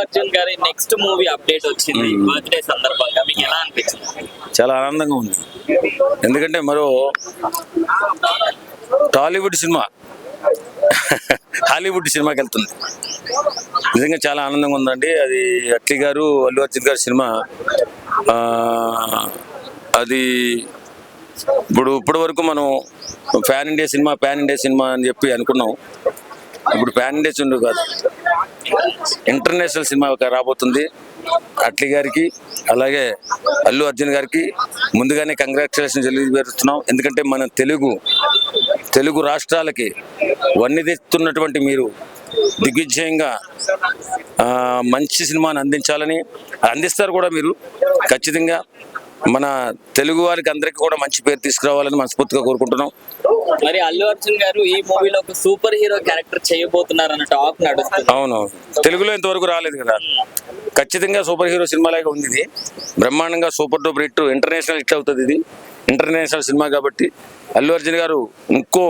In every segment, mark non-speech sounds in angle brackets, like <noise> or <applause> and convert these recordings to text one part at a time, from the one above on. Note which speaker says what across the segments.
Speaker 1: అర్జున్ గారి next movie update వచ్చింది birthday సందర్భంగా. మీకు ఎలా అనిపించింది?
Speaker 2: చాలా ఆనందంగా ఉంది. ఎందుకంటే మరో టాలీవుడ్ సినిమా హాలీవుడ్ సినిమాకి వెళ్తుంది. నిజంగా చాలా ఆనందంగా ఉందండి. అది అట్లీ గారు అల్లు అర్జున్ గారి సినిమా అది ఇప్పుడు ఇప్పటి వరకు మనం pan India cinema pan India cinema అని చెప్పి అనుకున్నాం. ఇప్పుడు ప్యాన్ ఇండియా చుండు కాదు. ఇంటర్నేషనల్ సినిమా ఒక రాబోతుంది. అట్లీ గారికి అలాగే అల్లు అర్జున్ గారికి ముందుగానే కంగ్రాచులేషన్ తెలియజేస్తున్నాం. ఎందుకంటే మన తెలుగు తెలుగు రాష్ట్రాలకి వన్నె తెస్తున్నటువంటి మీరు దిగ్విజయంగా మంచి సినిమాని అందించాలని అందిస్తారు కూడా మీరు ఖచ్చితంగా. మన తెలుగు వారికి అందరికీ కూడా మంచి పేరు తీసుకురావాలని మనస్ఫూర్తిగా కోరుకుంటున్నాం.
Speaker 1: మరి అల్లు అర్జున్ గారు ఈ మూవీలో ఒక సూపర్ హీరో క్యారెక్టర్ చేయబోతున్నారు అన్న టాక్ నడుస్తుంది.
Speaker 2: అవును తెలుగులో ఇంతవరకు రాలేదు కదా. ఖచ్చితంగా సూపర్ హీరో సినిమాలాగా ఉంది ఇది. బ్రహ్మాండంగా super duper hit international hit అవుతుంది ఇది. ఇంటర్నేషనల్ సినిమా కాబట్టి అల్లు అర్జున్ గారు ఇంకో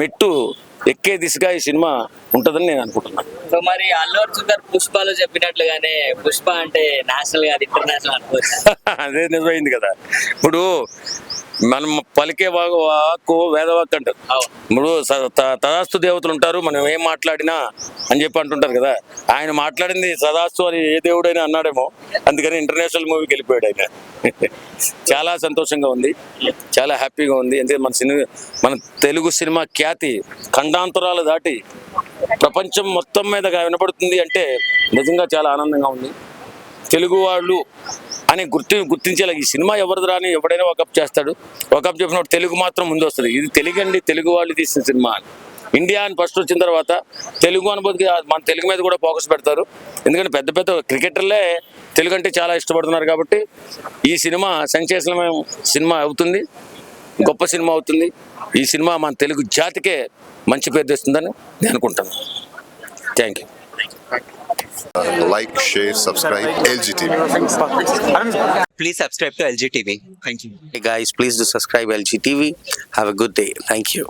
Speaker 2: మెట్టు ఎక్కే దిశగా ఈ సినిమా ఉంటుందని నేను అనుకుంటున్నాను
Speaker 1: సో మరి అల్లు అర్జున్ గారు పుష్పలో చెప్పినట్లుగానే పుష్ప అంటే నేషనల్ కాదు ఇంటర్నేషనల్ అనుకోవచ్చు? <laughs>
Speaker 2: అదే నిజమైంది కదా. ఇప్పుడు మనం పలికే వాక్కు వేదవాక్ అంటారు. ఇప్పుడు తదాస్తు దేవతలు ఉంటారు మనం ఏం మాట్లాడినా అని చెప్పి అంటుంటారు కదా. ఆయన మాట్లాడింది సదాస్తు అని ఏ దేవుడైనా అన్నాడేమో అందుకని ఇంటర్నేషనల్ మూవీకి వెళ్ళిపోయాడు ఆయన. <laughs> చాలా సంతోషంగా ఉంది. చాలా హ్యాపీగా ఉంది. ఎందుకంటే మన సినిమా మన తెలుగు సినిమా ఖ్యాతి ఖండాంతరాలు దాటి ప్రపంచం మొత్తం మీద వినపడుతుంది అంటే నిజంగా చాలా ఆనందంగా ఉంది. తెలుగు వాళ్ళు అని గుర్తి గుర్తించేలా ఈ సినిమా ఎవరిది రాని ఎవడైనా ఒకప్ చేస్తాడు. ఒకప్ చెప్పినప్పుడు తెలుగు మాత్రం ముందు వస్తుంది. ఇది తెలుగు అండి తెలుగు వాళ్ళు తీసిన సినిమా. అని ఇండియా అని ఫస్ట్ వచ్చిన తర్వాత తెలుగు అనుభూతికి మన తెలుగు మీద కూడా ఫోకస్ పెడతారు. ఎందుకంటే పెద్ద పెద్ద క్రికెటర్లే తెలుగు అంటే చాలా ఇష్టపడుతున్నారు కాబట్టి ఈ సినిమా సంచేసనమైన సినిమా అవుతుంది. గొప్ప సినిమా అవుతుంది. ఈ సినిమా మన తెలుగు జాతికే మంచి పేరు తెస్తుందని నేను అనుకుంటాను thank you
Speaker 3: like, share, subscribe, LGTV.
Speaker 4: Please subscribe to LG TV. Thank you.
Speaker 5: Hey guys, please do subscribe LG TV. Have a good day. Thank you.